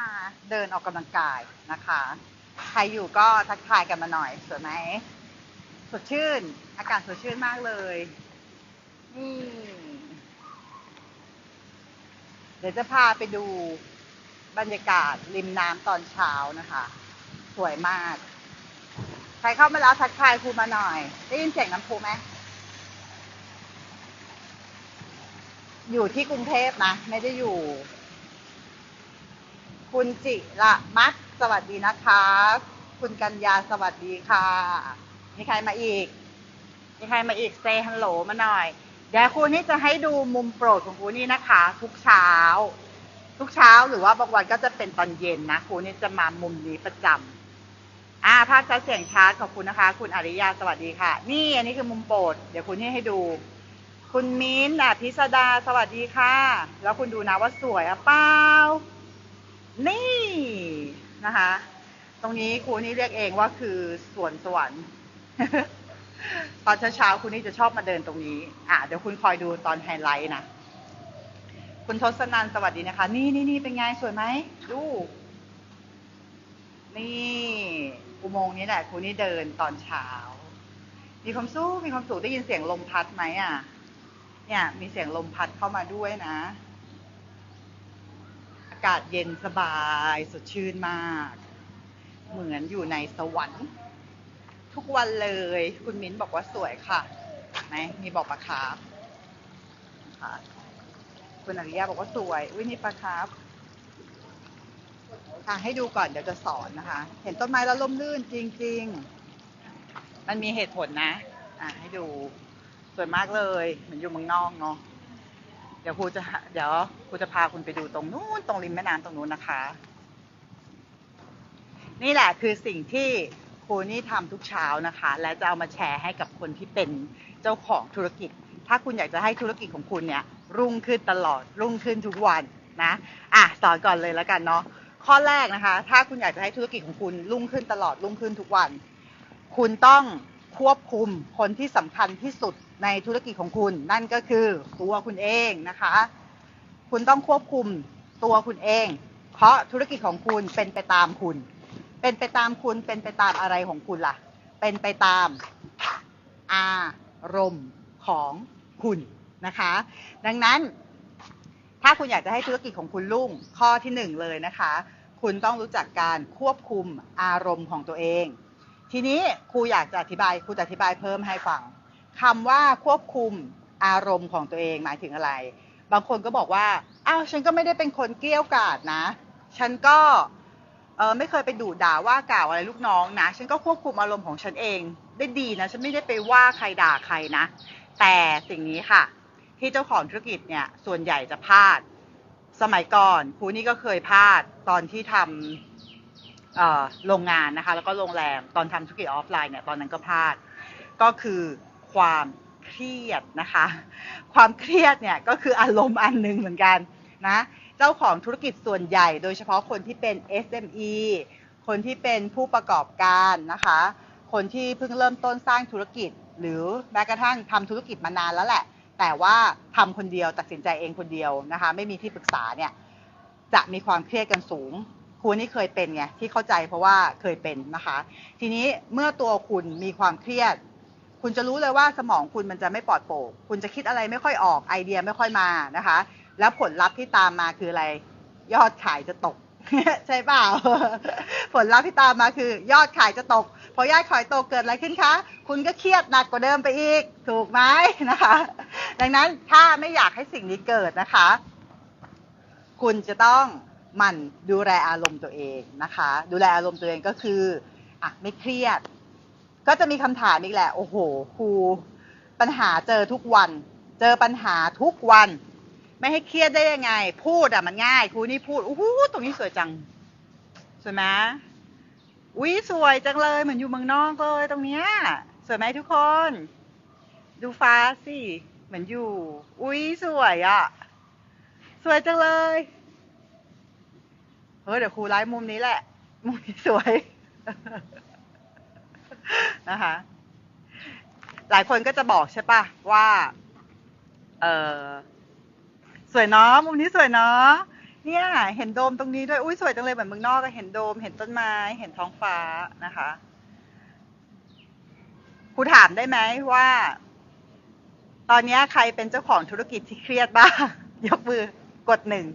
มาเดินออกกำลังกายนะคะ ใครอยู่ก็ทักทายกันมาหน่อยสวยไหมสดชื่น อากาศสดชื่นมากเลย นี่ เดี๋ยวจะพาไปดูบรรยากาศริมน้ำตอนเช้านะคะ สวยมาก ใครเข้ามาแล้วทักทายครูมาหน่อย ได้ยินเสียงน้ำพุไหม อยู่ที่กรุงเทพนะ ไม่ได้อยู่ คุณจิระมัดสวัสดีนะคะ คุณกัญญาสวัสดีค่ะ มีใครมาอีก มีใครมาอีกเซฮัลโหลมาหน่อย เดี๋ยวครูนี่จะให้ดูมุมโปรดของครูนี่นะคะ ทุกเช้า ทุกเช้าหรือว่าบางวันก็จะเป็นตอนเย็นนะครูนี่จะมามุมนี้ประจำอ่าภาพชัดเสียงชัดขอบคุณนะคะ คุณอริยาสวัสดีค่ะ นี่อันนี้คือมุมโปรดเดี๋ยวคุณนี่ให้ดู คุณมิ้นท์อะพิสดาสวัสดีค่ะ แล้วคุณดูนะว่าสวยอะเปล่า นี่นะคะ ตรงนี้ครูนี่เรียกเองว่าคือสวนสวรรค์ตอนเช้าๆคุณนี่จะชอบมาเดินตรงนี้ อะเดี๋ยวคุณคอยดูตอนไฮไลท์นะ คุณทศนันสวัสดีนะคะ นี่นี่นี่เป็นไงสวยไหมดู นี่อุโมงค์นี้แหละครูนี่เดินตอนเช้า มีความสู้มีความสุขได้ยินเสียงลมพัดไหมอะ เนี่ย มีเสียงลมพัดเข้ามาด้วยนะากาศเย็นสบายสดชื่นมาก เหมือนอยู่ในสวรรค์ทุกวันเลย คุณมิ้นบอกว่าสวยค่ะไหมมีบอกปลาคาร์ฟค่ะคุณอริยาบอกว่าสวยอุ้ยนี่ปลาคาร์ฟอะให้ดูก่อนเดี๋ยวจะสอนนะคะ เห็นต้นไม้แล้วล่มลื่นจริง ๆ มันมีเหตุผลนะ อะให้ดูสวยมากเลย เหมือนอยู่เมืองนอกเนาะ เดี๋ยวครูจะเดี๋ยวครูจะพาคุณไปดูตรงนู้นตรงริมแม่น้ำตรงนู้นนะคะ นี่แหละคือสิ่งที่ครูนี่ทำทุกเช้านะคะ และจะเอามาแชร์ให้กับคนที่เป็นเจ้าของธุรกิจ ถ้าคุณอยากจะให้ธุรกิจของคุณเนี่ยรุ่งขึ้นตลอดรุ่งขึ้นทุกวันนะอะสอนก่อนเลยแล้วกันเนาะข้อแรกนะคะ ถ้าคุณอยากจะให้ธุรกิจของคุณรุ่งขึ้นตลอดรุ่งขึ้นทุกวัน คุณต้อง ควบคุมคนที่สำคัญที่สุดในธุรกิจของคุณ นั่นก็คือตัวคุณเองนะคะ คุณต้องควบคุมตัวคุณเอง เพราะธุรกิจของคุณเป็นไปตามคุณ เป็นไปตามคุณเป็นไปตามอะไรของคุณล่ะ เป็นไปตามอารมณ์ของคุณนะคะ ดังนั้น ถ้าคุณอยากจะให้ธุรกิจของคุณรุ่งข้อที่หนึ่งเลยนะคะ คุณต้องรู้จักการควบคุมอารมณ์ของตัวเอง ทีนี้ครูอยากจะอธิบายครูจะอธิบายเพิ่มให้ฟังคำว่าควบคุมอารมณ์ของตัวเองหมายถึงอะไร บางคนก็บอกว่าอ้าวฉันก็ไม่ได้เป็นคนเกลี้ยวกล่อดนะ ฉันก็เออไม่เคยไปดุด่าว่ากล่าวอะไรลูกน้องนะ ฉันก็ควบคุมอารมณ์ของฉันเองได้ดีนะ ฉันไม่ได้ไปว่าใครด่าใครนะ แต่สิ่งนี้ค่ะ ที่เจ้าของธุรกิจเนี่ยส่วนใหญ่จะพลาด สมัยก่อนครูนี่ก็เคยพลาดตอนที่ทำเอ่อ โรงงานนะคะแล้วก็โรงแรมตอนทำธุรกิจออฟไลน์เนี่ยตอนนั้นก็พลาด ก็คือความเครียดนะคะ ความเครียดเนี่ยก็คืออารมณ์อันหนึ่งเหมือนกันนะเจ้าของธุรกิจส่วนใหญ่ โดยเฉพาะคนที่เป็น SME คนที่เป็นผู้ประกอบการนะคะ คนที่เพิ่งเริ่มต้นสร้างธุรกิจ หรือแม้กระทั่งทำธุรกิจมานานแล้วแหละ แต่ว่าทำคนเดียวตัดสินใจเองคนเดียวนะคะ ไม่มีที่ปรึกษาเนี่ยจะมีความเครียดกันสูง ครูนี่เคยเป็นไงที่เข้าใจเพราะว่าเคยเป็นนะคะ ทีนี้เมื่อตัวคุณมีความเครียด คุณจะรู้เลยว่าสมองคุณมันจะไม่ปลอดโปร่งคุณจะคิดอะไรไม่ค่อยออกไอเดียไม่ค่อยมานะคะ แล้วผลลัพธ์ที่ตามมาคืออะไร ยอดขายจะตก ใช่เปล่า ผลลัพธ์ที่ตามมาคือ ยอดขายจะตกพอยอดขายตกเกิดอะไรขึ้นคะ คุณก็เครียดหนักกว่าเดิมไปอีก ถูกไหมนะคะ ดังนั้นถ้าไม่อยากให้สิ่งนี้เกิดนะคะ คุณจะต้อง หมั่นดูแลอารมณ์ตัวเองนะคะ ดูแลอารมณ์ตัวเองก็คืออะไม่เครียด ก็จะมีคำถามอีกแหละ โอ้โหครูปัญหาเจอทุกวัน เจอปัญหาทุกวัน ไม่ให้เครียดได้ยังไง พูดอะมันง่ายครูนี่พูดอู้หูตรงนี้สวยจังสวยไหมอุ้ยสวยจังเลยเหมือนอยู่เมืองนอกเลยตรงเนี้ยสวยไหมทุกคน ดูฟ้าสิเหมือนอยู่ อุ้ยสวยอะสวยจังเลย เฮ้ยเดี๋ยวครูไลฟ์มุมนี้แหละ มุมนี้สวยนะคะ หลายคนก็จะบอกใช่ปะว่า เออสวยเนาะมุมนี้สวยเนาะเนี่ย เห็นโดมตรงนี้ด้วยอุ้ยสวยจังเลยเหมือนเมืองนอกอะเห็นโดม เห็นต้นไม้ เห็นท้องฟ้านะคะครูถามได้ไหมว่า ตอนนี้ใครเป็นเจ้าของธุรกิจที่เครียดบ้าง ยกมือกดหนึ่ง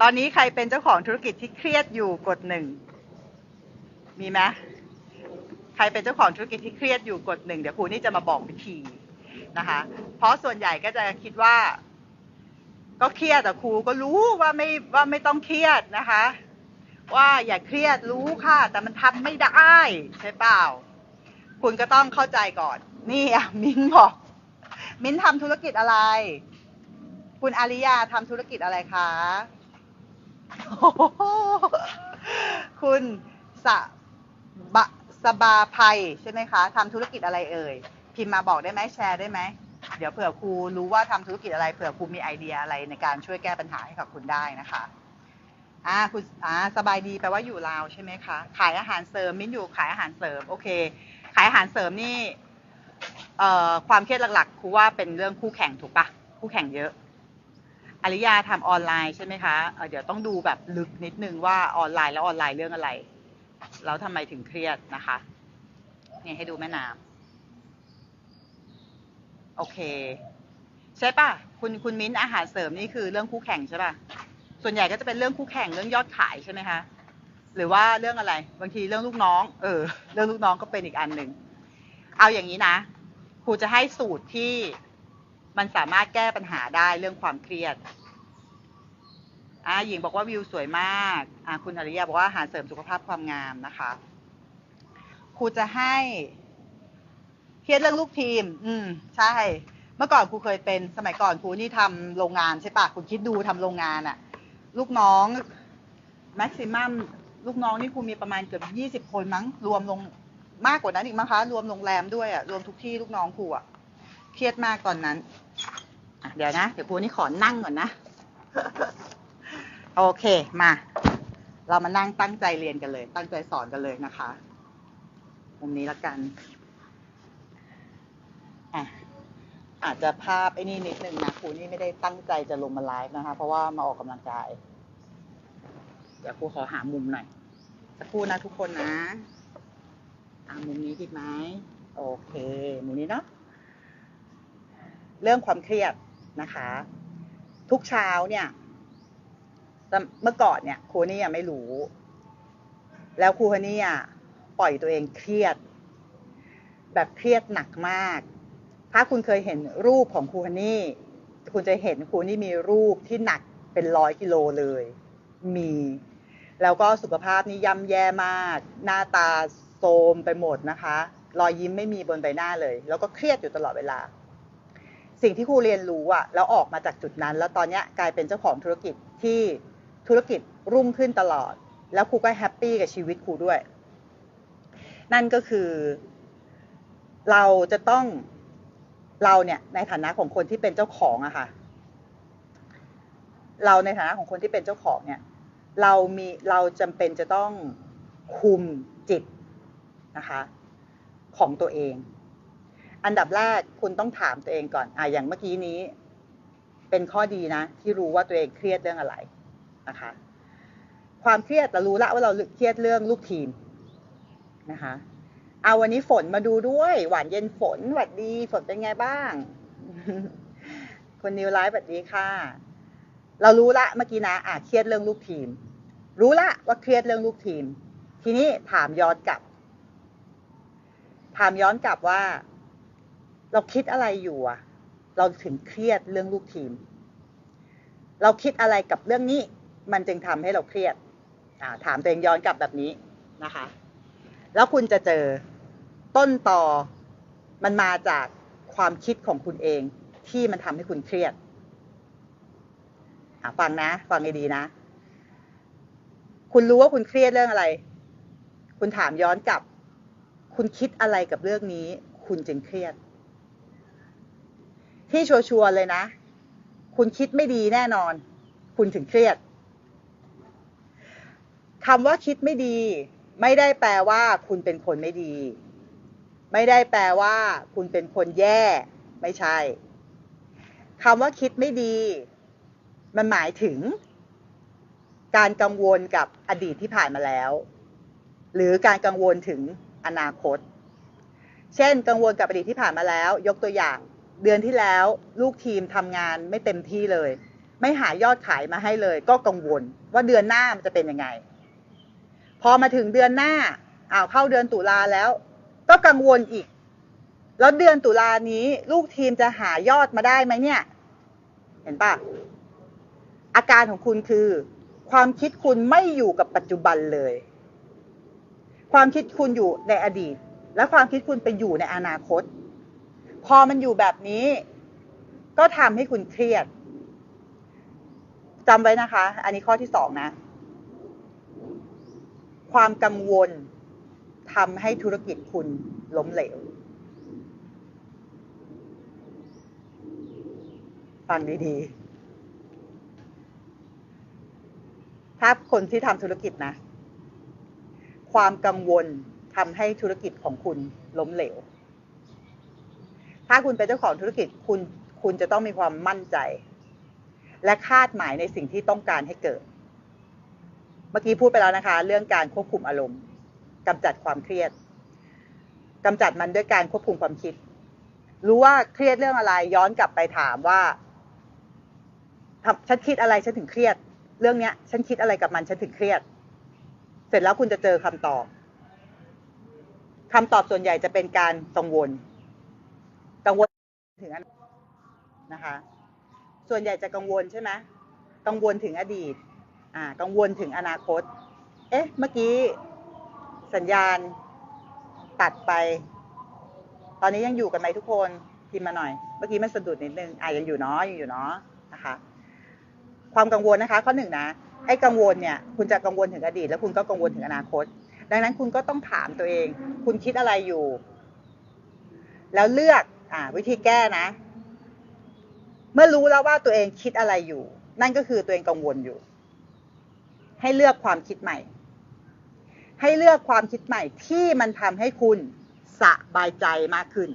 ตอนนี้ใครเป็นเจ้าของธุรกิจที่เครียดอยู่กดหนึ่ง มีไหมใครเป็นเจ้าของธุรกิจที่เครียดอยู่กดหนึ่งเดี๋ยวครูนี่จะมาบอกวิธีนะคะ เพราะส่วนใหญ่ก็จะคิดว่า ก็เครียดแต่ครูก็รู้ว่าไม่ว่าไม่ต้องเครียดนะคะ ว่าอย่าเครียดรู้ค่ะ แต่มันทำไม่ได้ใช่เปล่า คุณก็ต้องเข้าใจก่อน นี่อะมิ้นบอก มิ้นทำธุรกิจอะไร คุณอาริยาทำธุรกิจอะไรคะ คุณสะบะสบาภัยใช่ไหมคะทำธุรกิจอะไรเอ่ย พิมพ์มาบอกได้ไหมแชร์ได้ไหม เดี๋ยวเผื่อครูรู้ว่าทำธุรกิจอะไร เผื่อครูมีไอเดียอะไรในการช่วยแก้ปัญหาให้กับคุณได้นะคะอ่าคุณอ่าสบายดีแปลว่าอยู่ลาวใช่ไหมคะ ขายอาหารเสริมมิ้นอยู่ขายอาหารเสริมโอเค ขายอาหารเสริมนี่เอ่อความเครียดหลักๆครูว่าเป็นเรื่องคู่แข่งถูกปะคู่แข่งเยอะ อริยาทำออนไลน์ใช่ไหมคะเเดี๋ยวต้องดูแบบลึกนิดนึงว่าออนไลน์แล้วออนไลน์เรื่องอะไร แล้วทำไมถึงเครียดนะคะเนี่ยให้ดูแม่น้ำโอเค ใช่ปะคุณคุณมิ้นอาหารเสริมนี่คือเรื่องคู่แข่งใช่ปะส่วนใหญ่ก็จะเป็นเรื่องคู่แข่งเรื่องยอดขายใช่ไหมคะหรือว่าเรื่องอะไร บางทีเรื่องลูกน้อง เออ เรื่องลูกน้องก็เป็นอีกอันหนึ่ง เอาอย่างนี้นะครูจะให้สูตรที่ มันสามารถแก้ปัญหาได้เรื่องความเครียดอ่าหญิงบอกว่าวิวสวยมากอ่าคุณอริยาบอกว่าอาหารเสริมสุขภาพความงามนะคะ ครูจะให้ เครียดเรื่องลูกทีม อืม ใช่ เมื่อก่อนครูเคยเป็น สมัยก่อนครูนี่ทำโรงงานใช่ปะคุณคิดดูทำโรงงานอะลูกน้องแม็กซิมัมลูกน้องนี่ครูมีประมาณเกือบยี่สิบคนมั้ง รวมลงมากกว่านั้นอีกมั้งคะ รวมโรงแรมด้วยอะรวมทุกที่ลูกน้องครูอะ เครียดมากตอนนั้นอะเดี๋ยวนะ เดี๋ยวครูนี่ขอนั่งก่อนนะ โอเคมา เรามานั่งตั้งใจเรียนกันเลย ตั้งใจสอนกันเลยนะคะมุมนี้ละกันอะอาจจะภาพไอ้นี่นิดนึงนะครูนี่ไม่ได้ตั้งใจจะลงมาไลฟ์นะคะ เพราะว่ามาออกกำลังกาย เดี๋ยวครูขอหามุมหน่อยสักครู่นะทุกคนนะ ตามมุมนี้ดีไหมโอเค มุมนี้เนาะ เรื่องความเครียดนะคะ ทุกเช้าเนี่ยเมื่อก่อนเนี่ยครูนี่ยไม่รู้ แล้วครูคนนี้อ่ปล่อยตัวเองเครียด แบบเครียดหนักมาก ถ้าคุณเคยเห็นรูปของครูนนี่ คุณจะเห็นครูนี่มีรูปที่หนักเป็นร้อยกิโลเลย มี แล้วก็สุขภาพนี่ย่ำแย่มาก หน้าตาโทรมไปหมดนะคะ รอยยิ้มไม่มีบนใบหน้าเลย แล้วก็เครียดอยู่ตลอดเวลา สิ่งที่ครูเรียนรู้อะแล้วออกมาจากจุดนั้น แล้วตอนเนี้ยกลายเป็นเจ้าของธุรกิจที่ธุรกิจรุ่งขึ้นตลอด แล้วครูก็แฮปปี้กับชีวิตครูด้วย นั่นก็คือ เราจะต้องเราเนี่ยในฐานะของคนที่เป็นเจ้าของอะค่ะ เราในฐานะของคนที่เป็นเจ้าของเนี่ย เรามีเราจำเป็นจะต้องคุมจิตนะคะ ของตัวเอง อันดับแรกคุณต้องถามตัวเองก่อนอะอย่างเมื่อกี้นี้ เป็นข้อดีนะ ที่รู้ว่าตัวเองเครียดเรื่องอะไรนะคะ ความเครียดแต่รู้ละว่าเราเครียดเรื่องลูกทีมนะคะเอาวันนี้ฝนมาดูด้วย หวานเย็นฝนหวัดดีฝนเป็นไงบ้างคุณนิวไลฟ์สวัสดีค่ะ เรารู้ละเมื่อกี้นะอะเครียดเรื่องลูกทีม รู้ละว่าเครียดเรื่องลูกทีม ทีนี้ถามย้อนกลับ ถามย้อนกลับว่า เราคิดอะไรอยู่อะเราถึงเครียดเรื่องลูกทีม เราคิดอะไรกับเรื่องนี้ มันจึงทำให้เราเครียดถามตัวเองย้อนกลับแบบนี้นะคะ แล้วคุณจะเจอต้นต่อมันมาจากความคิดของคุณเองที่มันทำให้คุณเครียดฟังนะ ฟังให้ดีนะ คุณรู้ว่าคุณเครียดเรื่องอะไร คุณถามย้อนกลับ คุณคิดอะไรกับเรื่องนี้ คุณจึงเครียด ที่ชัวร์เลยนะ คุณคิดไม่ดีแน่นอน คุณถึงเครียดคำว่าคิดไม่ดี ไม่ได้แปลว่า คุณเป็นคนไม่ดี ไม่ได้แปลว่า คุณเป็นคนแย่ ไม่ใช่คำว่าคิดไม่ดี มันหมายถึง การกังวลกับอดีตที่ผ่านมาแล้ว หรือการกังวลถึงอนาคต เช่น กังวลกับอดีตที่ผ่านมาแล้ว ยกตัวอย่าง เดือนที่แล้วลูกทีมทำงานไม่เต็มที่เลย ไม่หายอดขายมาให้เลย ก็กังวลว่าเดือนหน้ามันจะเป็นยังไง พอมาถึงเดือนหน้าอ้าวเข้าเดือนตุลาแล้ว ก็กังวลอีก แล้วเดือนตุลานี้ ลูกทีมจะหายอดมาได้ไหมเนี่ย เห็นปะอาการของคุณคือ ความคิดคุณไม่อยู่กับปัจจุบันเลย ความคิดคุณอยู่ในอดีต และความคิดคุณไปอยู่ในอนาคต พอมันอยู่แบบนี้ ก็ทำให้คุณเครียดจำไว้นะคะ อันนี้ข้อที่สองนะ ความกังวลทำให้ธุรกิจคุณล้มเหลว ฟังดีๆ ถ้าคนที่ทำธุรกิจนะ ความกังวลทำให้ธุรกิจของคุณล้มเหลว ถ้าคุณเป็นเจ้าของธุรกิจคุณคุณจะต้องมีความมั่นใจ และคาดหมายในสิ่งที่ต้องการให้เกิด เมื่อกี้พูดไปแล้วนะคะ เรื่องการควบคุมอารมณ์กำจัดความเครียดกำจัดมันด้วยการควบคุมความคิด รู้ว่าเครียดเรื่องอะไรย้อนกลับไปถามว่าฉันคิดอะไรฉันถึงเครียด เรื่องเนี้ย ฉันคิดอะไรกับมันฉันถึงเครียด เสร็จแล้วคุณจะเจอคำตอบคำตอบส่วนใหญ่จะเป็นการกังวลกังวล ถึงอนะคะ ส่วนใหญ่จะกังวลใช่ไหมกังวลถึงอดีต อ่า กังวลถึงอนาคต เอ๊ะ เมื่อกี้สัญญาณตัดไป ตอนนี้ยังอยู่กันไหมทุกคน พิมพ์มาหน่อย เมื่อกี้มันสะดุดนิดนึง อ่ายังอยู่เนาะ ยังอยู่เนาะ นะคะ ความกังวลนะคะ ข้อหนึ่งนะ ไอ้กังวลเนี่ย คุณจะกังวลถึงอดีต แล้วคุณก็กังวลถึงอนาคต ดังนั้นคุณก็ต้องถามตัวเอง คุณคิดอะไรอยู่ แล้วเลือก อ่า วิธีแก้นะ เมื่อรู้แล้วว่าตัวเองคิดอะไรอยู่ นั่นก็คือตัวเองกังวลอยู่ ให้เลือกความคิดใหม่ ให้เลือกความคิดใหม่ที่มันทำให้คุณสบายใจมากขึ้น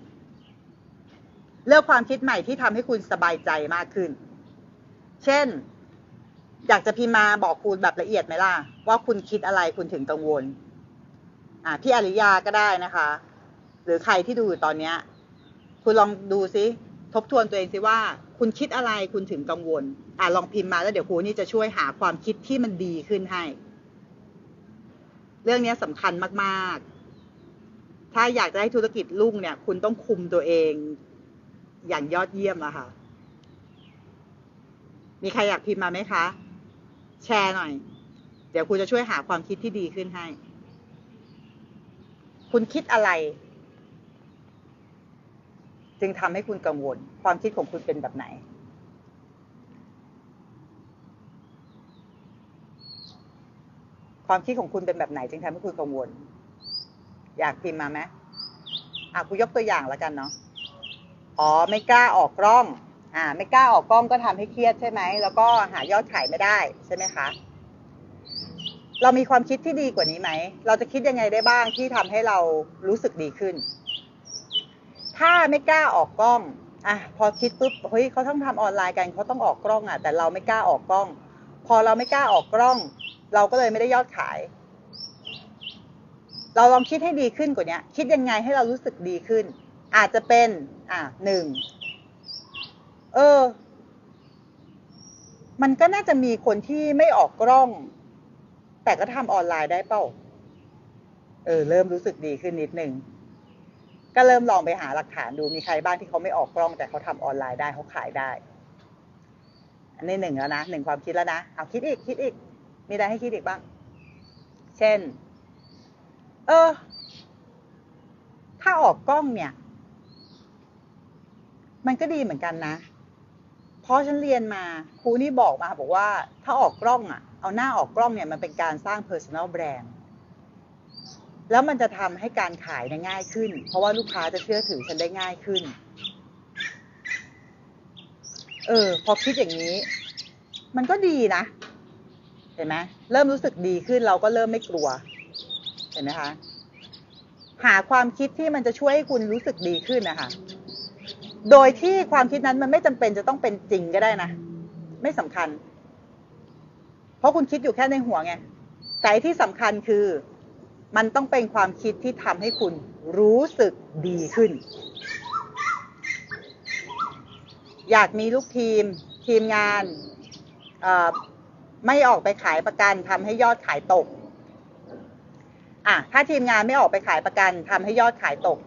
เลือกความคิดใหม่ที่ทำให้คุณสบายใจมากขึ้น เช่น อยากจะพิมมาบอกคุณแบบละเอียดไหมล่ะ ว่าคุณคิดอะไรคุณถึงกังวล อ่าพี่อริยาก็ได้นะคะ หรือใครที่ดูอยู่ตอนเนี้ย คุณลองดูซิทบทวนตัวเองสิว่า คุณคิดอะไรคุณถึงกังวล อ่าลองพิมพ์มาแล้วเดี๋ยวครูนี่จะช่วยหาความคิดที่มันดีขึ้นให้ เรื่องนี้สำคัญมาก ๆ ถ้าอยากจะให้ธุรกิจรุ่งเนี่ย คุณต้องคุมตัวเอง อย่างยอดเยี่ยมอะค่ะ มีใครอยากพิมพ์มาไหมคะ แชร์หน่อย เดี๋ยวครูจะช่วยหาความคิดที่ดีขึ้นให้ คุณคิดอะไร จึงทำให้คุณกังวล ความคิดของคุณเป็นแบบไหน ความคิดของคุณเป็นแบบไหน จึงทำให้คุณกังวล อยากพิมพ์มาไหมอะกูยกตัวอย่างแล้วกันเนาะอ๋อไม่กล้าออกกล้อง อ่า ไม่กล้าออกกล้องก็ทำให้เครียดใช่ไหมแล้วก็หายอดขายไม่ได้ใช่ไหมคะ เรามีความคิดที่ดีกว่านี้ไหม เราจะคิดยังไงได้บ้างที่ทำให้เรารู้สึกดีขึ้น ถ้าไม่กล้าออกกล้องอะพอคิดปุ๊บเฮ้ยเขาต้องทำออนไลน์กันเขาต้องออกกล้องอะแต่เราไม่กล้าออกกล้อง พอเราไม่กล้าออกกล้อง เราก็เลยไม่ได้ยอดขาย เราลองคิดให้ดีขึ้นกว่านี้คิดยังไงให้เรารู้สึกดีขึ้น อาจจะเป็นอะหนึ่งเออ มันก็น่าจะมีคนที่ไม่ออกกล้อง แต่ก็ทำออนไลน์ได้เปล่าเออ เริ่มรู้สึกดีขึ้นนิดนึง ก็เริ่มลองไปหาหลักฐานดูมีใครบ้างที่เขาไม่ออกกล้องแต่เขาทำออนไลน์ได้เขาขายได้ อันนี้หนึ่งแล้วนะหนึ่งความคิดแล้วนะเอาคิดอีกคิดอีก มีอะไรให้คิดอีกบ้าง เช่น เออ ถ้าออกกล้องเนี่ย มันก็ดีเหมือนกันนะเพราะฉันเรียนมาครูนี่บอกมาบอกว่า ถ้าออกกล้องอะเอาหน้าออกกล้องเนี่ยมันเป็นการสร้าง personal brand แล้วมันจะทำให้การขายเนี่ยง่ายขึ้น เพราะว่าลูกค้าจะเชื่อถือฉันได้ง่ายขึ้น เออ พอคิดอย่างนี้ มันก็ดีนะ เห็นไหมเริ่มรู้สึกดีขึ้นเราก็เริ่มไม่กลัว เห็นไหมคะ หาความคิดที่มันจะช่วยให้คุณรู้สึกดีขึ้นนะคะโดยที่ความคิดนั้นมันไม่จำเป็นจะต้องเป็นจริงก็ได้นะ ไม่สำคัญ เพราะคุณคิดอยู่แค่ในหัวไงแต่ที่สำคัญคือ มันต้องเป็นความคิดที่ทำให้คุณรู้สึกดีขึ้น อยากมีลูกทีม ทีมงานไม่ออกไปขายประกันทำให้ยอดขายตกอะถ้าทีมงานไม่ออกไปขายประกันทำให้ยอดขายตก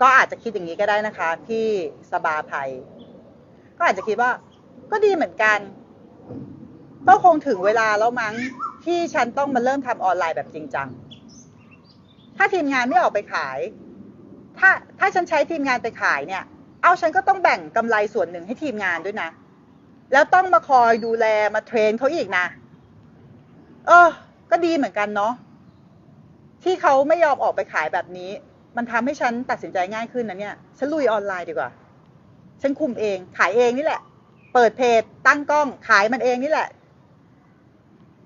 ก็อาจจะคิดอย่างนี้ก็ได้นะคะ ที่สบาภัย ก็อาจจะคิดว่า ก็ดีเหมือนกัน ก็คงถึงเวลาแล้วมั้งที่ฉันต้องมาเริ่มทำออนไลน์แบบจริงจัง ถ้าทีมงานไม่ออกไปขาย ถ้าถ้าฉันใช้ทีมงานไปขายเนี่ย เอาฉันก็ต้องแบ่งกำไรส่วนหนึ่งให้ทีมงานด้วยนะ แล้วต้องมาคอยดูแลมาเทรนเขาอีกนะ เออ ก็ดีเหมือนกันเนาะที่เขาไม่ยอมออกไปขายแบบนี้ มันทำให้ฉันตัดสินใจง่ายขึ้นนะเนี่ย ฉันลุยออนไลน์ดีกว่า ฉันคุมเอง ขายเองนี่แหละ เปิดเพจตั้งกล้องขายมันเองนี่แหละ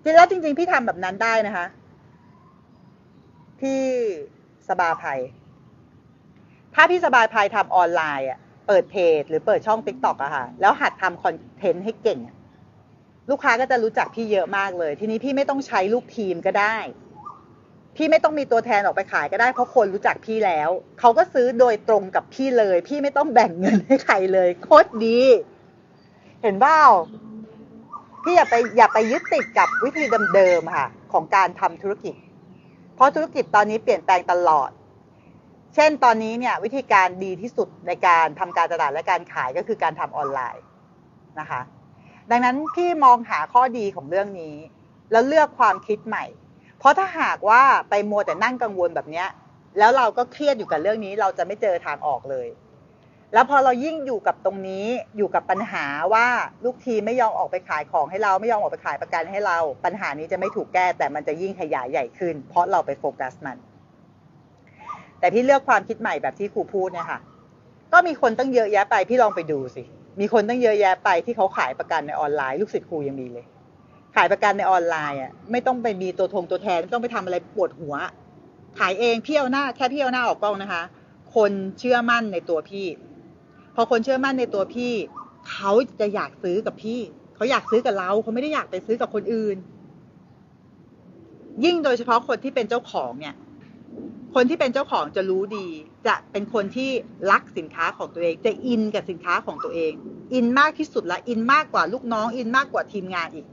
จริงแล้วจริง ๆ พี่ทำแบบนั้นได้นะคะ พี่สบายภัย ถ้าพี่สบายภัยทำออนไลน์อะ เปิดเพจหรือเปิดช่องติ๊กต็อกอะค่ะ แล้วหัดทำคอนเทนต์ให้เก่ง ลูกค้าก็จะรู้จักพี่เยอะมากเลย ทีนี้พี่ไม่ต้องใช้ลูกทีมก็ได้ พี่ไม่ต้องมีตัวแทนออกไปขายก็ได้ เพราะคนรู้จักพี่แล้ว เขาก็ซื้อโดยตรงกับพี่เลย พี่ไม่ต้องแบ่งเงินให้ใครเลย โคตรดี เห็นเปล่าพี่อย่าไปอย่าไปยึดติดกับวิธีเดิมๆค่ะ ของการทำธุรกิจ ราะธุรกิจตอนนี้เปลี่ยนแปลงตลอด เช่นตอนนี้เนี่ยวิธีการดีที่สุดในการทำการตลาดและการขายก็คือการทำออนไลน์นะคะ ดังนั้นพี่มองหาข้อดีของเรื่องนี้ แล้วเลือกความคิดใหม่ เพราะถ้าหากว่าไปมัวแต่นั่งกังวลแบบนี้แล้วเราก็เครียดอยู่กับเรื่องนี้ เราจะไม่เจอทางออกเลย แล้วพอเรายิ่งอยู่กับตรงนี้อยู่กับปัญหาว่าลูกทีมไม่ยอมออกไปขายของให้เราไม่ยอมออกไปขายประกันให้เรา ปัญหานี้จะไม่ถูกแก้แต่มันจะยิ่งขยายใหญ่ขึ้น เพราะเราไปโฟกัสมัน แต่พี่เลือกความคิดใหม่แบบที่ครูพูดเนี่ยค่ะ ก็มีคนตั้งเยอะแยะไปพี่ลองไปดูสิมีคนตั้งเยอะแยะไปที่เขาขายประกันในออนไลน์ ลูกศิษย์ครูยังมีเลย ขายประกันในออนไลน์อะไม่ต้องไปมีตัวทงตัวแทนไม่ต้องไปทำอะไรปวดหัว ขายเองเพี่เอาหน้าแค่เพี่เอาหน้าออกกล้องนะคะ คนเชื่อมั่นในตัวพี่ พอคนเชื่อมั่นในตัวพี่ เขาจะอยากซื้อกับพี่ เขาอยากซื้อกับเราเขาไม่ได้อยากไปซื้อกับคนอื่น ยิ่งโดยเฉพาะคนที่เป็นเจ้าของเนี่ย คนที่เป็นเจ้าของจะรู้ดี จะเป็นคนที่รักสินค้าของตัวเอง จะอินกับสินค้าของตัวเอง อินมากที่สุดละอินมากกว่าลูกน้อง อินมากกว่าทีมงานอีก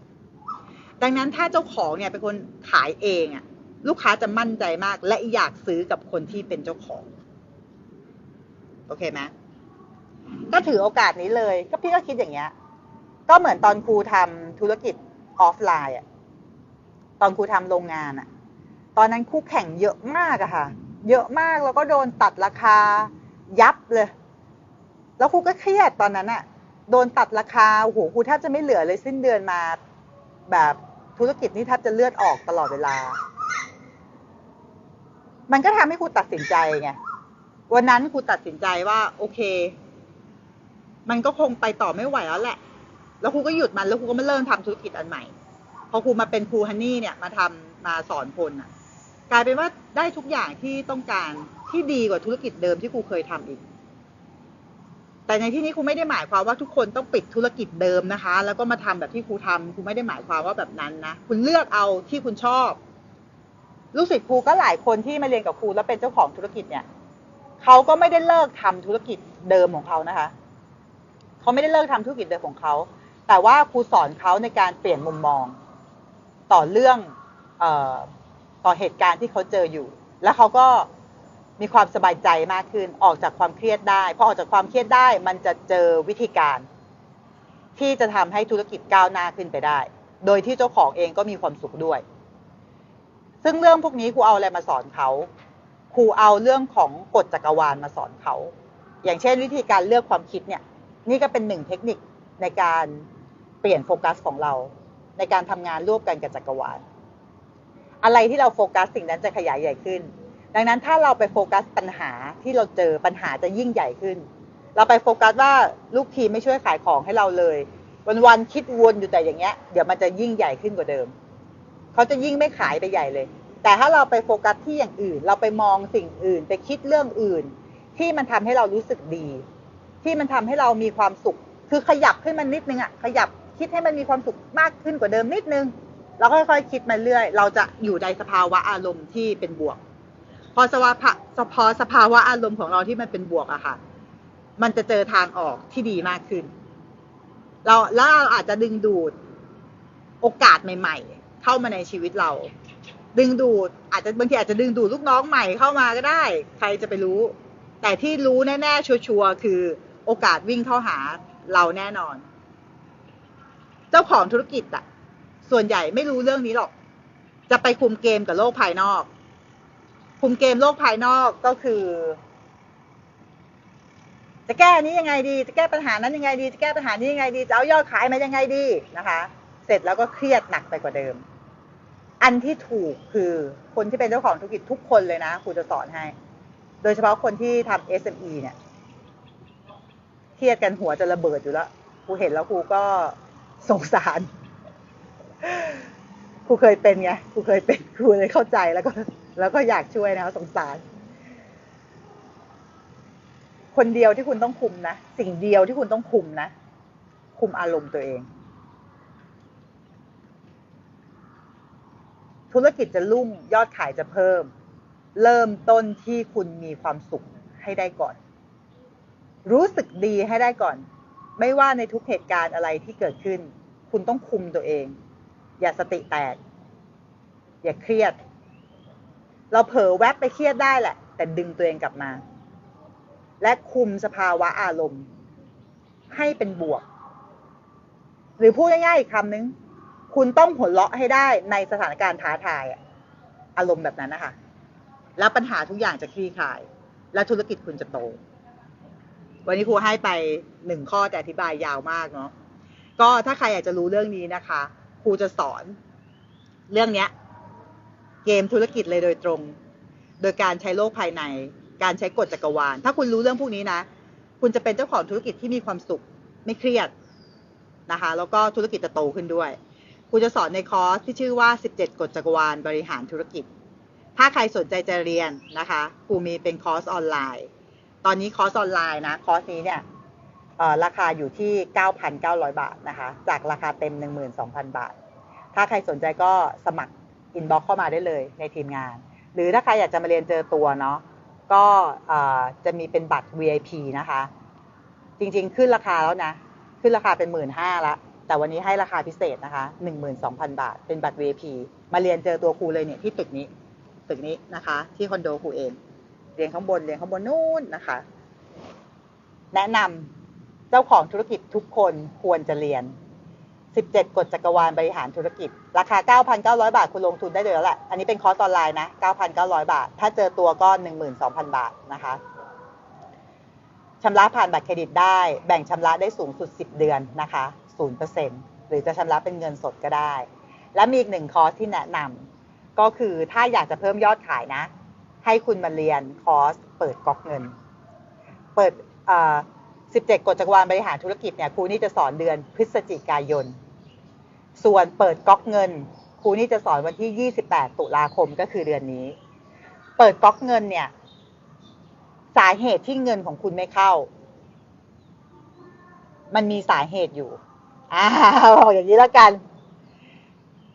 ดังนั้นถ้าเจ้าของเนี่ยเป็นคนขายเองอะลูกค้าจะมั่นใจมาก และอยากซื้อกับคนที่เป็นเจ้าของ โอเคไหม ก็ถือโอกาสนี้เลย ก็พี่ก็คิดอย่างเงี้ย ก็เหมือนตอนครูทำธุรกิจออฟไลน์อะตอนครูทำโรงงานอะตอนนั้นคู่แข่งเยอะมากอะค่ะ เยอะมากแล้วก็โดนตัดราคายับเลย แล้วครูก็เครียดตอนนั้นอะโดนตัดราคาโอ้โหครูแทบจะไม่เหลือเลยสิ้นเดือนมา แบบธุรกิจนี่แทบจะเลือดออกตลอดเวลา มันก็ทำให้ครูตัดสินใจไงวันนั้นครูตัดสินใจว่า โอเค มันก็คงไปต่อไม่ไหวแล้วแหละ แล้วครูก็หยุดมันแล้วครูก็มาเริ่มทำธุรกิจอันใหม่ พอครูมาเป็นครูฮันนี่เนี่ยมาทำมาสอนคนอะ กลายเป็นว่าได้ทุกอย่างที่ต้องการที่ดีกว่าธุรกิจเดิมที่ครูเคยทำอีก แต่ในที่นี้ครูไม่ได้หมายความว่าทุกคนต้องปิดธุรกิจเดิมนะคะ แล้วก็มาทำแบบที่ครูทำครูไม่ได้หมายความว่าแบบนั้นนะคุณเลือกเอาที่คุณชอบลูกศิษย์ครูก็หลายคนที่มาเรียนกับครูแล้วเป็นเจ้าของธุรกิจเนี่ยเขาก็ไม่ได้เลิกทำธุรกิจเดิมของเขานะคะ เขาไม่ได้เลิกทำธุรกิจเดิมของเขา แต่ว่าครูสอนเขาในการเปลี่ยนมุมมอง ต่อเรื่องออต่อเหตุการณ์ที่เขาเจออยู่ แล้วเขาก็มีความสบายใจมากขึ้น ออกจากความเครียดได้พอออกจากความเครียดได้มันจะเจอวิธีการ ที่จะทำให้ธุรกิจก้าวหน้าขึ้นไปได้ โดยที่เจ้าของเองก็มีความสุขด้วย ซึ่งเรื่องพวกนี้ครูเอาอะไรมาสอนเขาครูเอาเรื่องของกฎจักรวาลมาสอนเขา อย่างเช่นวิธีการเลือกความคิดเนี่ย นี่ก็เป็นหนึ่งเทคนิคในการเปลี่ยนโฟกัสของเรา ในการทำงานร่วมกันกับจักรวาล อะไรที่เราโฟกัสสิ่งนั้นจะขยายใหญ่ขึ้น ดังนั้นถ้าเราไปโฟกัสปัญหาที่เราเจอปัญหาจะยิ่งใหญ่ขึ้น เราไปโฟกัสว่าลูกทีมไม่ช่วยขายของให้เราเลย วันๆคิดวนอยู่แต่อย่างเงี้ย เดี๋ยวมันจะยิ่งใหญ่ขึ้นกว่าเดิม เขาจะยิ่งไม่ขายไปใหญ่เลย แต่ถ้าเราไปโฟกัสที่อย่างอื่น เราไปมองสิ่งอื่น ไปคิดเรื่องอื่น ที่มันทำให้เรารู้สึกดี ที่มันทำให้เรามีความสุข คือขยับขึ้นมันนิดนึงอะขยับคิดให้มันมีความสุขมากขึ้นกว่าเดิมนิดนึงเราค่อยๆคิดมาเรื่อย เราจะอยู่ในสภาวะอารมณ์ที่เป็นบวก พอสภาวะพอสภาวะอารมณ์ของเราที่มันเป็นบวกอะค่ะ มันจะเจอทางออกที่ดีมากขึ้น เราแล้วเราอาจจะดึงดูดโอกาสใหม่ ๆ เข้ามาในชีวิตเรา ดึงดูดอาจจะบางทีอาจจะดึงดูดลูกน้องใหม่เข้ามาก็ได้ ใครจะไปรู้ แต่ที่รู้แน่ๆชัวร์ๆคือ โอกาสวิ่งเข้าหาเราแน่นอน เจ้าของธุรกิจอะส่วนใหญ่ไม่รู้เรื่องนี้หรอก จะไปคุมเกมกับโลกภายนอก คุมเกมโลกภายนอกก็คือ จะแก้นี้ยังไงดี จะแก้ปัญหานั้นยังไงดี จะแก้ปัญหานี้ยังไงดี จะเอายอดขายมายังไงดีนะคะ เสร็จแล้วก็เครียดหนักไปกว่าเดิม อันที่ถูกคือคนที่เป็นเจ้าของธุรกิจทุกคนเลยนะครูจะสอนให้ โดยเฉพาะคนที่ทำ SME เนี่ย เครียดกันหัวจะระเบิดอยู่แล้วครูเห็นแล้วครูก็สงสารครูเคยเป็นไงครูเคยเป็นครูเลยเข้าใจแล้วก็ แล้วก็อยากช่วยนะสงสาร คนเดียวที่คุณต้องคุมนะสิ่งเดียวที่คุณต้องคุมนะ คุมอารมณ์ตัวเอง ธุรกิจจะรุ่งยอดขายจะเพิ่ม เริ่มต้นที่คุณมีความสุขให้ได้ก่อน รู้สึกดีให้ได้ก่อน ไม่ว่าในทุกเหตุการณ์อะไรที่เกิดขึ้น คุณต้องคุมตัวเอง อย่าสติแตก อย่าเครียด เราเผลอแวบไปเครียดได้แหละ แต่ดึงตัวเองกลับมา และคุมสภาวะอารมณ์ ให้เป็นบวก หรือพูดง่ายๆอีกคำนึง คุณต้องหัวเราะให้ได้ในสถานการณ์ท้าทายอะอารมณ์แบบนั้นนะคะแล้วปัญหาทุกอย่างจะคลี่คลาย และธุรกิจคุณจะโต วันนี้ครูให้ไปหนึ่งข้อแต่อธิบายยาวมากเนาะก็ถ้าใครอยากจะรู้เรื่องนี้นะคะ ครูจะสอน เรื่องเนี้ย เกมธุรกิจเลยโดยตรง โดยการใช้โลกภายใน การใช้กฎจักรวาล ถ้าคุณรู้เรื่องพวกนี้นะ คุณจะเป็นเจ้าของธุรกิจที่มีความสุข ไม่เครียดนะคะ แล้วก็ธุรกิจจะโตขึ้นด้วยครูจะสอนในคอร์สที่ชื่อว่า 17 กฎจักรวาลบริหารธุรกิจ ถ้าใครสนใจจะเรียนนะคะครูมีเป็นคอร์สออนไลน์ ตอนนี้คอร์สออนไลน์นะ คอร์สนี้เนี่ยราคาอยู่ที่ 9,900 บาทนะคะ จากราคาเต็ม 12,000 บาท ถ้าใครสนใจก็สมัครอินบ็อกเข้ามาได้เลยในทีมงาน หรือถ้าใครอยากจะมาเรียนเจอตัวเนาะก็จะมีเป็นบัตร VIP นะคะ จริงๆ ขึ้นราคาแล้วนะ ขึ้นราคาเป็น 1 5ื่นห้าละแต่วันนี้ให้ราคาพิเศษนะคะ 12,000 บาท เป็นบัตร VIP มาเรียนเจอตัวครูเลยเนี่ยที่ตึกนี้ ตึกนี้นะคะ ที่คอนโดครูเอง เรียนข้างบนเรียนข้างบนนู่นนะคะ แนะนำเจ้าของธุรกิจทุกคนควรจะเรียน 17 กฎจักรวาลบริหารธุรกิจ ราคา 9,900 บาทคุณลงทุนได้เลยแล้วแหละ อันนี้เป็นคอร์สออนไลน์นะ 9,900 บาท ถ้าเจอตัวก็ 12,000 บาทนะคะชำระผ่านบัตรเครดิตได้ แบ่งชำระได้สูงสุด 10 เดือนนะคะ0%หรือจะชำระเป็นเงินสดก็ได้ และมีอีกหนึ่งคอร์สที่แนะนำก็คือถ้าอยากจะเพิ่มยอดขายนะ ให้คุณมาเรียนคอร์สเปิดก๊อกเงิน เปิด17 กฎจักรวาลบริหารธุรกิจเนี่ยครูนี่จะสอนเดือนพฤศจิกายน ส่วนเปิดก๊อกเงินครูนี่จะสอนวันที่ 28 ตุลาคมก็คือเดือนนี้ เปิดก๊อกเงินเนี่ย สาเหตุที่เงินของคุณไม่เข้า มันมีสาเหตุอยู่อ้าวบอกอย่างนี้แล้วกัน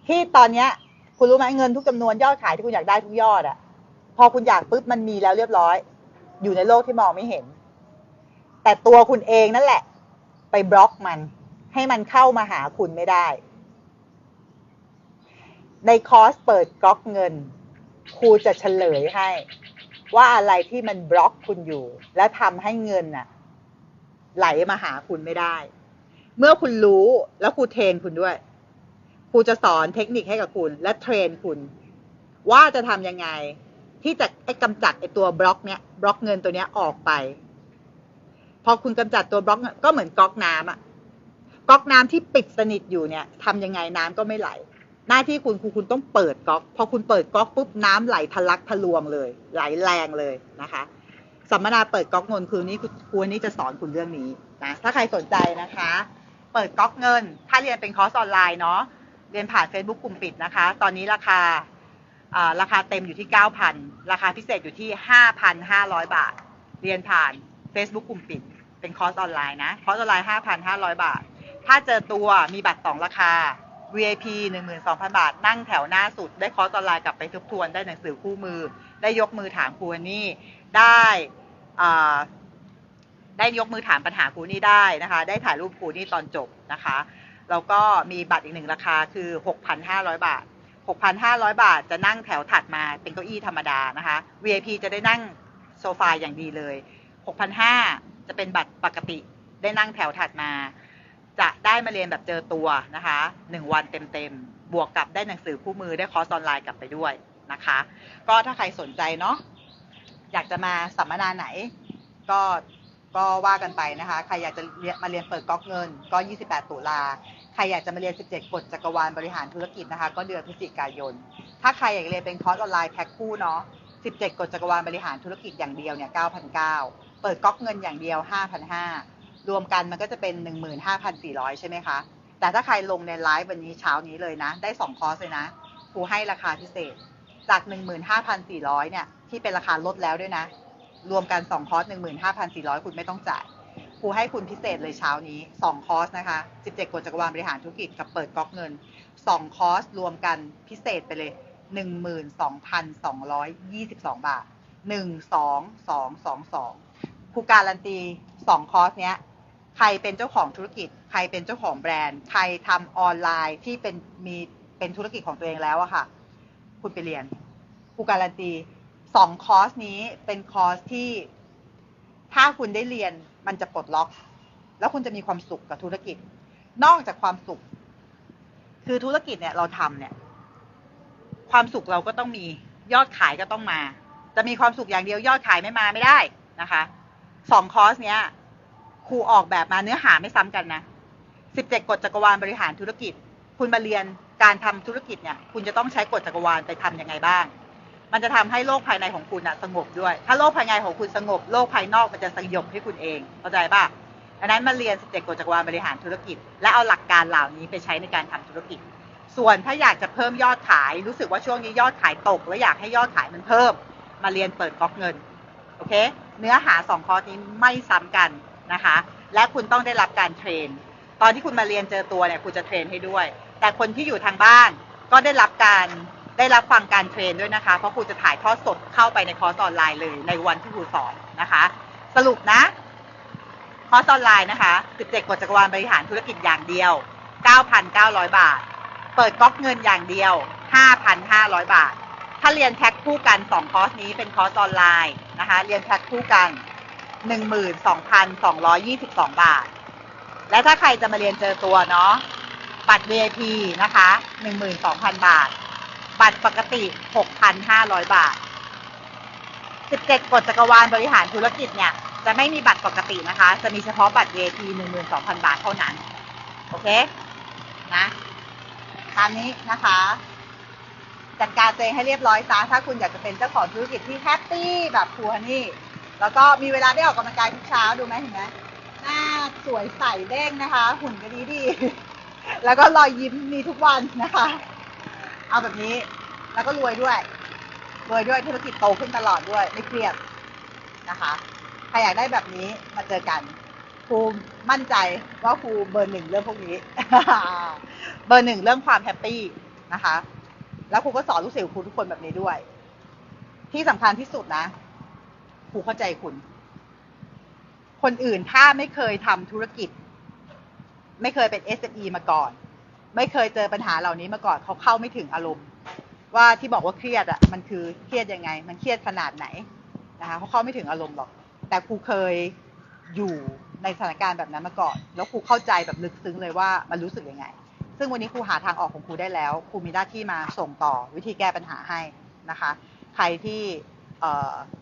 ที่ตอนเนี้ย คุณรู้ไหมเงินทุกจำนวนยอดขายที่คุณอยากได้ทุกยอดอะ พอคุณอยากปุ๊บมันมีแล้วเรียบร้อย อยู่ในโลกที่มองไม่เห็น แต่ตัวคุณเองนั่นแหละ ไปบล็อกมัน ให้มันเข้ามาหาคุณไม่ได้ ในคอร์สเปิดก๊อกเงินครูจะเฉลยให้ ว่าอะไรที่มันบล็อกคุณอยู่ และทำให้เงินน่ะ ไหลมาหาคุณไม่ได้ เมื่อคุณรู้แล้วครูเทรนคุณด้วยครูจะสอนเทคนิคให้กับคุณ และเทรนคุณ ว่าจะทำยังไง ที่จะไอ้กำจัดไอ้ตัวบล็อกเนี้ยบล็อกเงินตัวเนี้ยออกไป พอคุณกำจัดตัวบล็อกก็เหมือนก๊อกน้ำอะก๊อกน้ำที่ปิดสนิทอยู่เนี่ยทำยังไงน้ำก็ไม่ไหล หน้าที่คุณคือคุณต้องเปิดก๊อก พอคุณเปิดก๊อกปุ๊บน้ำไหลทะลักทะลวงเลย ไหลแรงเลยนะคะสัมมนาเปิดก๊อกเงินคืนนี้ครูนี้จะสอนคุณเรื่องนี้นะถ้าใครสนใจนะคะ เปิดก๊อกเงิน ถ้าเรียนเป็นคอร์สออนไลน์เนาะเรียนผ่าน Facebook กลุ่มปิดนะคะ ตอนนี้ราคาอ่า ราคาเต็มอยู่ที่ 9,000 ราคาพิเศษอยู่ที่ 5,500 บาท เรียนผ่าน Facebook กลุ่มปิด เป็นคอร์สออนไลน์นะ คอร์สออนไลน์ 5,500 บาท ถ้าเจอตัวมีบัตรสองราคา VIP 12,000 บาท นั่งแถวหน้าสุด ได้คอร์สออนไลน์กลับไปทบทวน ได้หนังสือคู่มือ ได้ยกมือถามครูนี่ ได้ได้ยกมือถามปัญหาครูนี่ได้นะคะ ได้ถ่ายรูปครูนี่ตอนจบนะคะ แล้วก็มีบัตรอีกหนึ่งราคาคือ 6,500 บาท 6,500 บาท จะนั่งแถวถัดมาเป็นเก้าอี้ธรรมดานะคะ VIP จะได้นั่งโซฟาอย่างดีเลย6,500 จะเป็นบัตรปกติได้นั่งแถวถัดมา จะได้มาเรียนแบบเจอตัวนะคะหนึ่งวันเต็มๆ บวกกับได้หนังสือคู่มือได้คอร์สออนไลน์กลับไปด้วยนะคะ ก็ถ้าใครสนใจเนาะอยากจะมาสัมมนาไหน ก็ก็ว่ากันไปนะคะ ใครอยากจะมาเรียนเปิดก๊อกเงินก็ 28 ตุลา ใครอยากจะมาเรียน 17 กฎจักรวาลบริหารธุรกิจนะคะ ก็เดือนพฤศจิกายน ถ้าใครอยากเรียนเป็นคอร์สออนไลน์แพ็คคู่เนาะ 17 กฎจักรวาลบริหารธุรกิจอย่างเดียวเนี่ย 9,900 เปิดก๊อกเงินอย่างเดียว 5,500 รวมกันมันก็จะเป็น 15,400 ใช่ไหมคะ แต่ถ้าใครลงในไลฟ์วันนี้เช้านี้เลยนะ ได้ 2 คอร์สเลยนะครูให้ราคาพิเศษ จาก 15,400 เนี่ย ที่เป็นราคาลดแล้วด้วยนะ รวมกัน 2 คอร์ส 15,400 คุณไม่ต้องจ่าย รูให้คุณพิเศษเลยเช้านี้ 2 คอร์สนะคะ 17กฎจักรวาลบริหารธุรกิจกับเปิดก๊อกเงิน 2 คอร์สรวมกันพิเศษไปเลย 12,222 บาท 12222ครูการันตี 2 คอร์สเนี้ยใครเป็นเจ้าของธุรกิจ ใครเป็นเจ้าของแบรนด์ ใครทำออนไลน์ที่เป็นมีเป็นธุรกิจของตัวเองแล้วอะค่ะ คุณไปเรียนครูการันตีสองคอร์สนี้เป็นคอร์สที่ถ้าคุณได้เรียน มันจะปลดล็อก แล้วคุณจะมีความสุขกับธุรกิจ นอกจากความสุข คือธุรกิจเนี่ยเราทำเนี่ย ความสุขเราก็ต้องมียอดขายก็ต้องมา จะมีความสุขอย่างเดียวยอดขายไม่มาไม่ได้นะคะสองคอร์สเนี้ยครูออกแบบมาเนื้อหาไม่ซ้ำกันนะสิบเจ็ดกฎจักรวาลบริหารธุรกิจ คุณมาเรียนการทำธุรกิจเนี่ย คุณจะต้องใช้กฎจักรวาลไปทำยังไงบ้าง มันจะทำให้โลกภายในของคุณอะสงบด้วย ถ้าโลกภายในของคุณสงบโลกภายนอกมันจะสยบให้คุณเองเข้าใจป่ะดังนั้นมาเรียน17กฎจักรวาลบริหารธุรกิจ และเอาหลักการเหล่านี้ไปใช้ในการทำธุรกิจ ส่วนถ้าอยากจะเพิ่มยอดขาย รู้สึกว่าช่วงนี้ยอดขายตก และอยากให้ยอดขายมันเพิ่ม มาเรียนเปิดก๊อกเงินโอเค เนื้อหาสองคอร์สนี้ไม่ซ้ำกันนะคะ และคุณต้องได้รับการเทรน ตอนที่คุณมาเรียนเจอตัวเนี่ยคุณจะเทรนให้ด้วย แต่คนที่อยู่ทางบ้านก็ได้รับการ ได้รับฟังการเทรนด้วยนะคะ เพราะครูจะถ่ายทอดสดเข้าไปในคอร์สออนไลน์เลยในวันที่ครูสอนนะคะ สรุปนะ คอร์สออนไลน์นะคะ17กฎจักรวาลบริหารธุรกิจอย่างเดียว 9,900 บาท เปิดก๊อกเงินอย่างเดียว 5,500 บาท ถ้าเรียนแพ็คคู่กัน 2 คอร์สนี้เป็นคอร์สออนไลน์นะคะ เรียนแพ็คคู่กัน 12,222 บาท และถ้าใครจะมาเรียนเจอตัวเนาะบัตร VIP นะคะ 12,000 บาท บัตรปกติ 6,500 บาท 17 กฎจักรวาลบริหารธุรกิจเนี่ย จะไม่มีบัตรปกตินะคะ จะมีเฉพาะบัตร VIP 12,000 บาทเท่านั้น โอเค นะ ตามนี้นะคะ จัดการตัวเองให้เรียบร้อยซะถ้าคุณอยากจะเป็นเจ้าของธุรกิจที่แฮปปี้แบบครูฮันนี่ แล้วก็มีเวลาได้ออกกำลังกายทุกเช้าดูไหมเห็นไหมหน้าสวยใสเด้งนะคะ หุ่นก็ดีดี แล้วก็รอยยิ้มมีทุกวันนะคะ เอาแบบนี้ แล้วก็รวยด้วยรวยด้วยธุรกิจโตขึ้นตลอดด้วยไม่เครียดนะคะใครอยากได้แบบนี้มาเจอกันครูมั่นใจว่าครูเบอร์หนึ่งเรื่องพวกนี้ เบอร์หนึ่งเรื่องความแฮปปี้นะคะ แล้วครูก็สอนลูกศิษย์ครูทุกคนแบบนี้ด้วย ที่สำคัญที่สุดนะครูเข้าใจคุณ คนอื่นถ้าไม่เคยทำธุรกิจ ไม่เคยเป็น SME มาก่อน ไม่เคยเจอปัญหาเหล่านี้มาก่อนเขาเข้าไม่ถึงอารมณ์ ว่าที่บอกว่าเครียดอะมันคือเครียดยังไง มันเครียดขนาดไหนนะคะเขาเข้าไม่ถึงอารมณ์หรอก แต่ครูเคยอยู่ในสถานการณ์แบบนั้นมาก่อน แล้วครูเข้าใจแบบลึกซึ้งเลยว่ามันรู้สึกยังไง ซึ่งวันนี้ครูหาทางออกของครูได้แล้วครูมีหน้าที่มาส่งต่อวิธีแก้ปัญหาให้นะคะ ใครที่อ่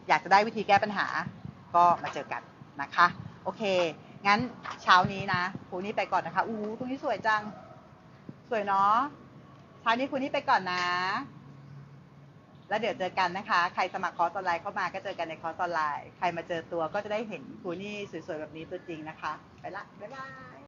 อยากจะได้วิธีแก้ปัญหาก็มาเจอกันนะคะ โอเค งั้นเช้านี้นะครูนี่ไปก่อนนะคะอู้ตรงนี้สวยจัง สวยเนาะเช้านี้ครูนี่ไปก่อนนะ แล้วเดี๋ยวเจอกันนะคะ ใครสมัครคอร์สออนไลน์เข้ามาก็เจอกันในคอร์สออนไลน์ ใครมาเจอตัวก็จะได้เห็นครูนี่สวยๆแบบนี้ตัวจริงนะคะ ไปละ บ๊ายบาย